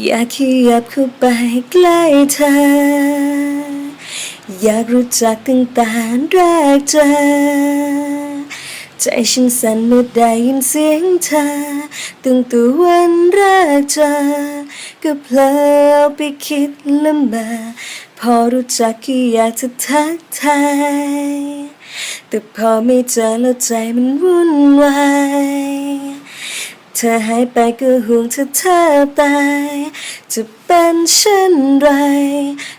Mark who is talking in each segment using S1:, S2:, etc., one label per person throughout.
S1: อยากขยับเข้าไปใกล้เธอ อยากรู้จักตั้งแต่แรกเจอ ใจฉันสั่นเมื่อได้ยินเสียงเธอตั้งแต่วันแรกเจอ ก็เพลอเอาไปคิดละเมอพอรู้จักก็อยากจะทักทาย แต่พอไม่เจอแล้วใจมันวุ่นวาย ธอหายไปก็ห่วงเธอตาย จะเป็นเช่นไร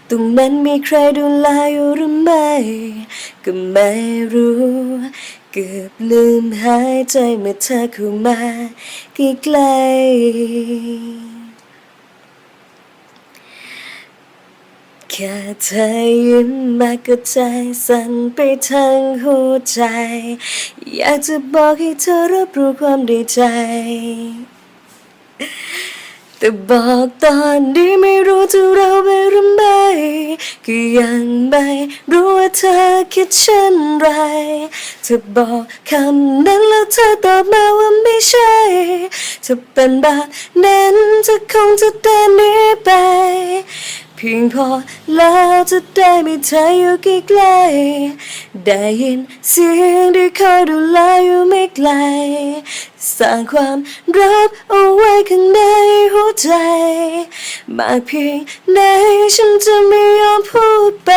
S1: ตรงนั้นมีใครดูแลอยู่หรือไม่ ก็ไม่รู้ เกือบลืมหายใจเมื่อเธอเข้ามาใกล้ๆ แค่เธอยิ้มมาก็ใจสั่นไปทั้งหัวใจ อยากจะบอกให้เธอรับรู้ความดีใจ แต่บอกตอนนี้ไม่รู้จะเราไปหรือไม่ก็ยังไม่รู้ว่าเธอคิดเช่นไรเธอบอกคำนั้นแล้วเธอตอบมาว่าไม่ใช่เธอเป็นแบบนั้นเธอคงจะเดินหนีไป พียงพอแล้วจะได้มีเธออยู่ใกล้ๆได้ยินเสียงที่คอยดูแลอยู่ไม่ไกล สร้างความรักเอาไว้ข้างในหัวใจ มากเพียงไหนฉันจะไม่ยอมพูดไป